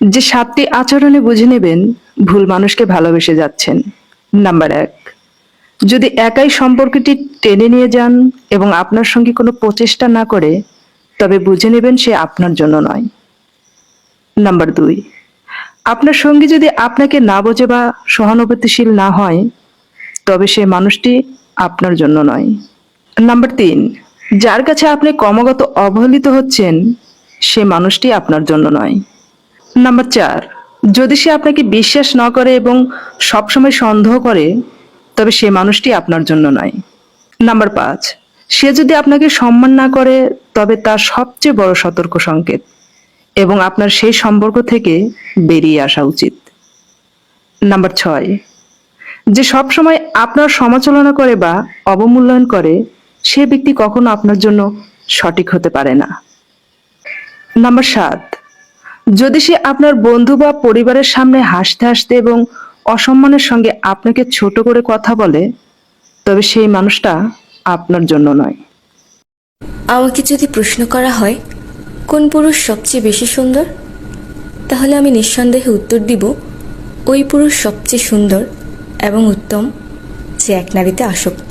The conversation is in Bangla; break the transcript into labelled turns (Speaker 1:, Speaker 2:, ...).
Speaker 1: যে সাতটি আচরণে বুঝে নেবেন ভুল মানুষকে ভালোবেসে যাচ্ছেন। নাম্বার এক, যদি একাই সম্পর্কটি টেনে নিয়ে যান এবং আপনার সঙ্গে কোনো প্রচেষ্টা না করে, তবে বুঝে নেবেন সে আপনার জন্য নয়। নাম্বার দুই, আপনার সঙ্গী যদি আপনাকে না বোঝে বা সহানুভূতিশীল না হয়, তবে সে মানুষটি আপনার জন্য নয়। নাম্বার তিন, যার কাছে আপনি ক্রমাগত অবহেলিত হচ্ছেন, সে মানুষটি আপনার জন্য নয়। নাম্বার চার, যদি সে আপনাকে বিশ্বাস না করে এবং সবসময় সন্দেহ করে, তবে সে মানুষটি আপনার জন্য নয়। নাম্বার পাঁচ, সে যদি আপনাকে সম্মান না করে, তবে তার সবচেয়ে বড় সতর্ক সংকেত এবং আপনার সেই সম্পর্ক থেকে বেরিয়ে আসা উচিত। নাম্বার ছয়, যে সবসময় আপনার সমালোচনা করে বা অবমূল্যায়ন করে, সে ব্যক্তি কখনো আপনার জন্য সঠিক হতে পারে না। নাম্বার সাত যদি সে আপনার বন্ধু বা পরিবারের সামনে হাসতে হাসতে এবং অসম্মানের সঙ্গে আপনাকে ছোট করে কথা বলে, তবে সেই মানুষটা আপনার জন্য নয়।
Speaker 2: আমাকে যদি প্রশ্ন করা হয়, কোন পুরুষ সবচেয়ে বেশি সুন্দর? তাহলে আমি নিঃসন্দেহে উত্তর দিব, ওই পুরুষ সবচেয়ে সুন্দর এবং উত্তম যে এক নারীতে আসক্ত।